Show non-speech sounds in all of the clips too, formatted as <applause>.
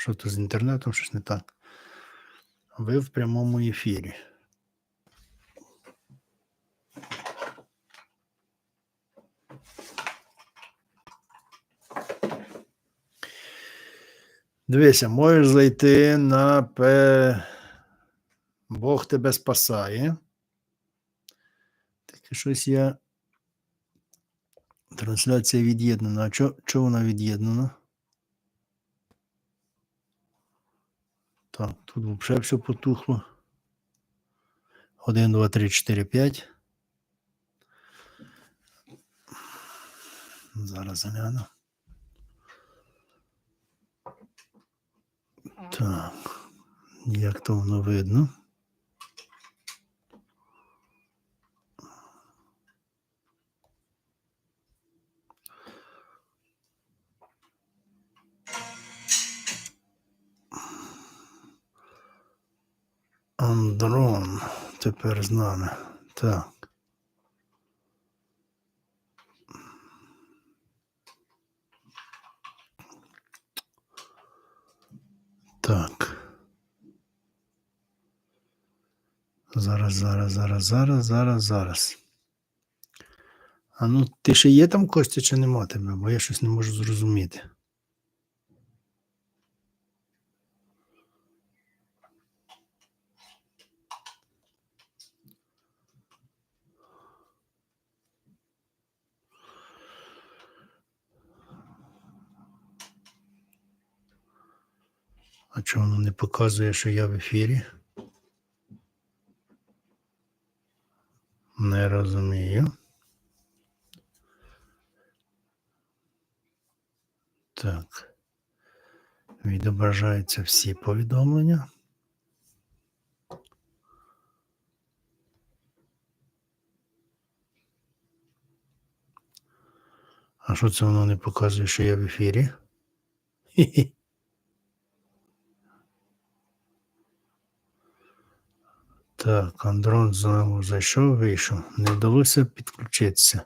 Що то з інтернетом, щось не так. Ви в прямому ефірі. Дивися, можеш зайти на П. Бог тебе спасає. Таке щось я. Трансляція від'єднана. А чо, чо вона від'єднана? Так, тут взагалі все потухло. 1, 2, 3, 4, 5. Зараз загляну. Так. Як то воно видно? Андрон тепер з нами. Так. Так. Зараз, зараз, зараз, зараз, зараз, зараз. А ну, ти ще є там Костя чи нема тебе? Бо я щось не можу зрозуміти. А чого воно не показує, що я в ефірі? Не розумію. Так. Відображаються всі повідомлення. А що це воно не показує, що я в ефірі? Хі-хі. Так, Андрон знову зайшов, вийшов. Не вдалося підключитися.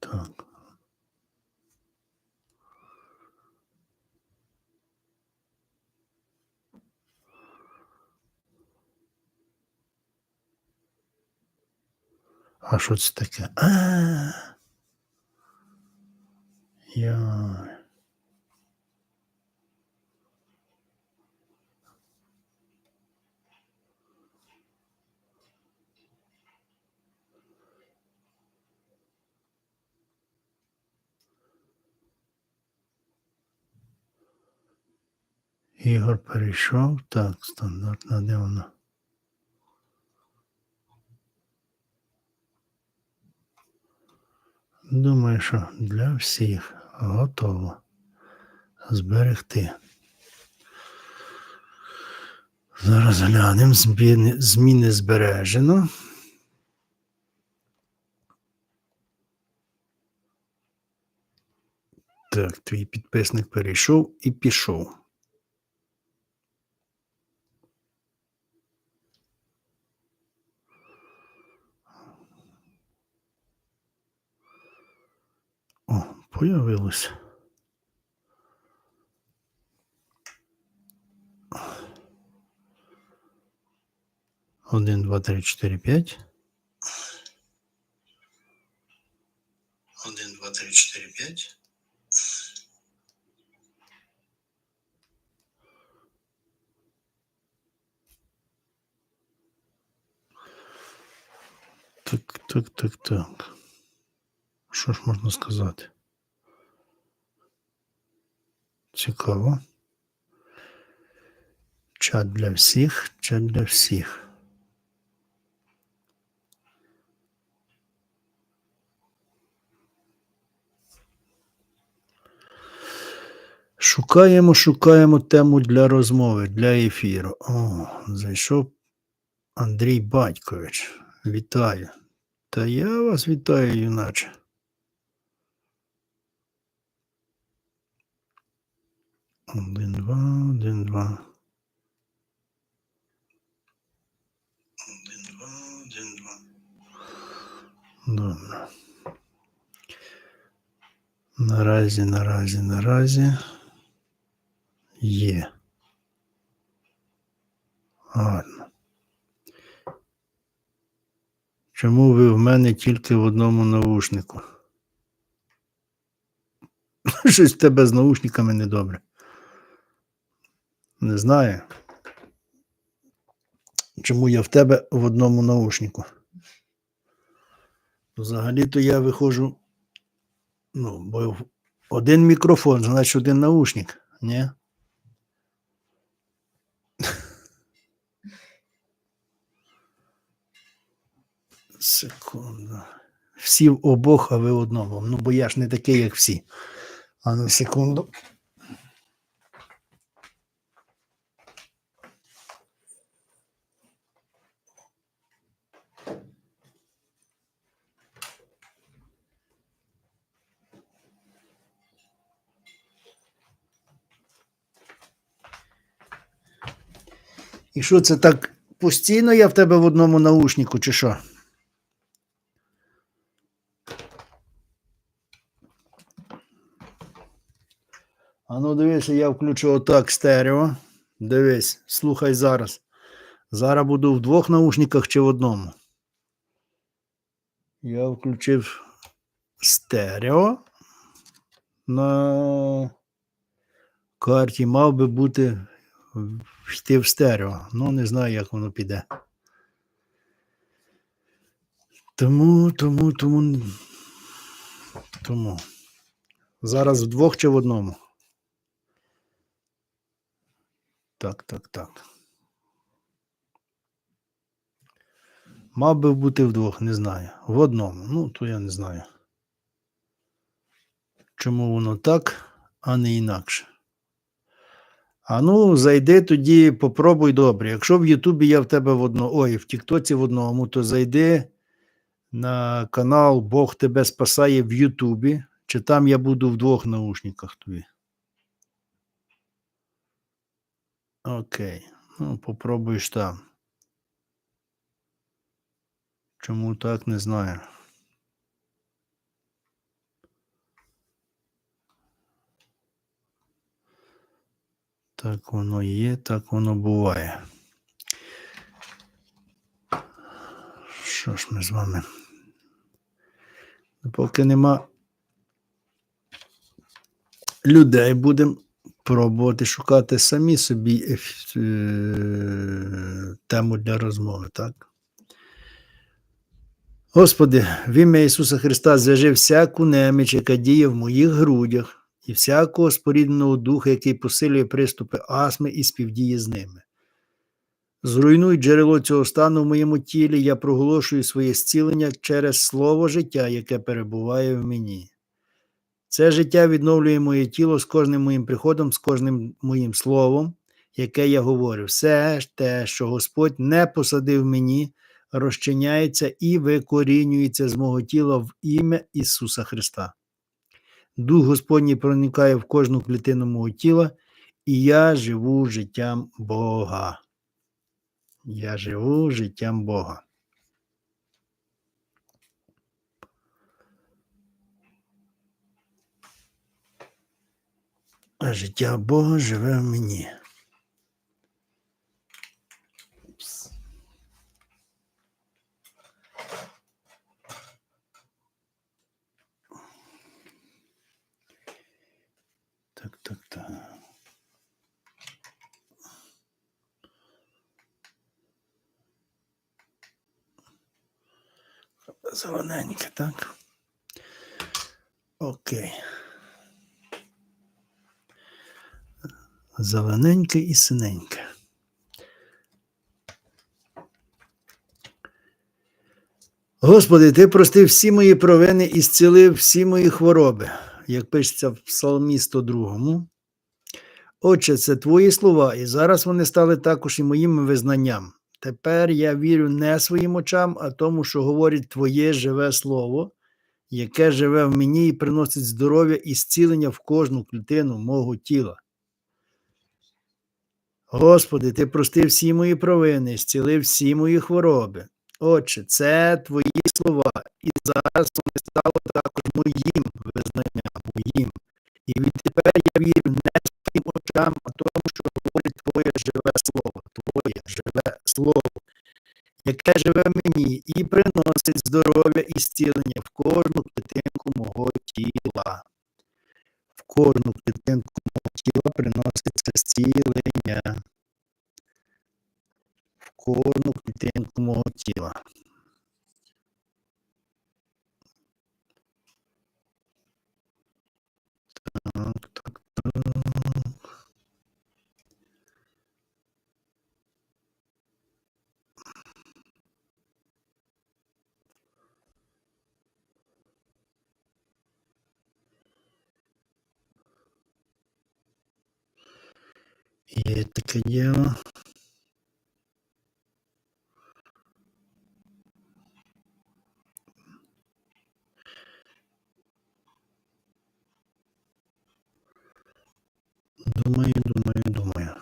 Так. А що це таке? А. Я. Ігор перейшов. Так, стандартна, де вона? Думаю, що для всіх готово зберегти. Зараз глянемо. Зміни, зміни збережено. Так, твій підписник перейшов і пішов. Появилось. Один, два, три, чотири, п'ять. Один, два, три, чотири, п'ять. Так, так, так, так. Що ж можна сказати? Цікаво. Чат для всіх, чат для всіх. Шукаємо, шукаємо тему для розмови, для ефіру. О, зайшов Андрій Батькович. Вітаю. Та я вас вітаю, юначе. Один, два, один, два. Один, два, один, два. Добре. Наразі, наразі, наразі є. Гарно. Чому ви в мене тільки в одному наушнику? <laughs> Щось в тебе з наушниками недобре. Не знаю. Чому я в тебе в одному наушнику? Взагалі-то я виходжу. Ну, бо один мікрофон, значить один наушник, ні? Секунду. Всі в обох, а ви в одному. Ну, бо я ж не такий, як всі. А ну, секунду. І що це так постійно я в тебе в одному наушнику, чи що? А ну дивися, я включу отак стерео. Дивись, слухай зараз. Зараз буду в двох наушниках чи в одному. Я включив стерео. На карті мав би бути йти в стерео. Ну, не знаю, як воно піде. Тому, тому, тому. Тому. Зараз вдвох чи в одному. Так, так, так. Мав би бути вдвох, не знаю. В одному. Ну, то я не знаю. Чому воно так, а не інакше. А ну, зайди тоді, попробуй добре. Якщо в Ютубі я в тебе в одному, ой, в Тіктоці в одному, то зайди на канал Бог тебе спасає в Ютубі, чи там я буду в двох наушниках тобі. Окей. Ну, попробуєш там. Чому так, не знаю. Так воно є, так воно буває. Що ж ми з вами? Поки нема людей, будемо пробувати шукати самі собі е, тему для розмови, так? Господи, в ім'я Ісуса Христа зв'яжи всяку неміч, яка діє в моїх грудях, і всякого спорідненого духа, який посилює приступи астми і співдіє з ними. Зруйнуй джерело цього стану в моєму тілі, я проголошую своє зцілення через слово життя, яке перебуває в мені. Це життя відновлює моє тіло з кожним моїм приходом, з кожним моїм словом, яке я говорю. Все те, що Господь не посадив мені, розчиняється і викорінюється з мого тіла в ім'я Ісуса Христа. Дух Господній проникає в кожну клітину мого тіла, і я живу життям Бога. Я живу життям Бога. А життя Бога живе в мені. Так. Зелененьке, так? Окей. Зелененьке і синеньке. Господи, Ти простив всі мої провини і зцілив всі мої хвороби, як пишеться в Псалмі 102. Отче, це твої слова, і зараз вони стали також і моїм визнанням. Тепер я вірю не своїм очам, а тому, що говорить Твоє живе слово, яке живе в мені і приносить здоров'я і зцілення в кожну клітину мого тіла. Господи, Ти простив всі мої провини, зцілив всі мої хвороби. Отче, це твої слова, і зараз вони стали також моїм визнанням, моїм. І відтепер я вірю не очам, а тому, що говорить Твоє живе слово, Твоє живе слово, яке живе мені і приносить здоров'я і зцілення в кожну клітинку мого тіла. В кожну клітинку мого тіла приноситься зцілення. В кожну клітинку мого тіла. Так, так, так. Є таке діло. Думаю, думаю, думаю.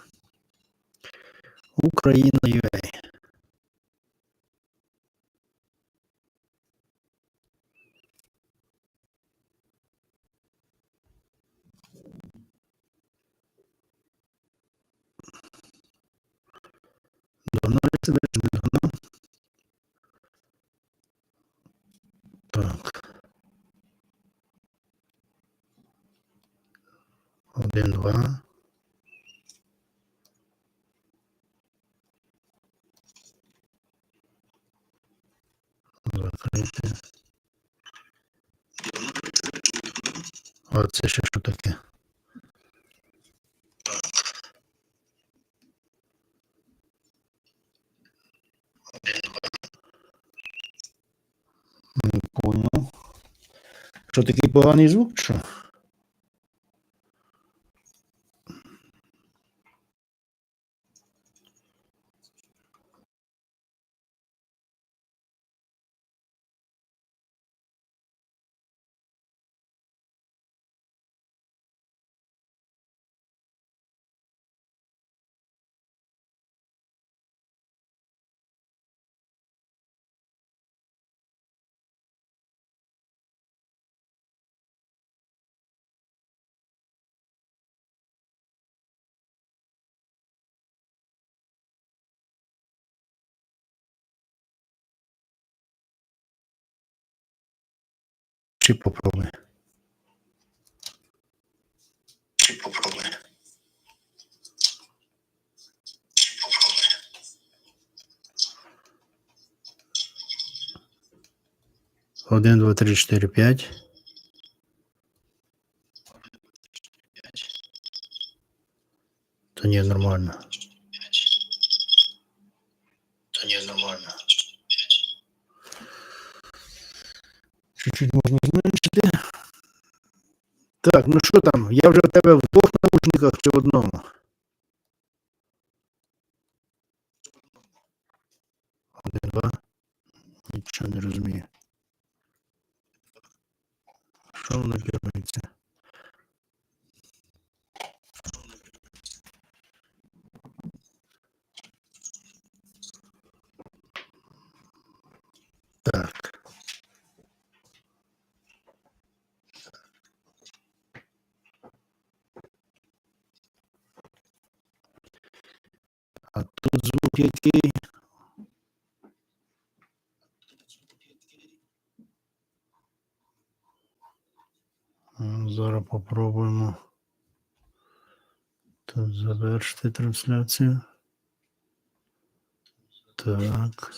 Україна Один, два. Закрити. А це ще що таке? Не понял. Що такий поганий звук? Що? Чи попробуй. Чи попробуй. Чи попробуй. Один, два, три, чотири, п'ять. То ні, нормально. То ні, нормально. Чуть-чуть можна зменшити. Так, ну що там? Я вже в тебе в двох наушниках чи в одному? Один, два. Нічого не розумію. Що воно дергається? Так. А звук Зараз попробуємо. Завершити трансляцію. Так.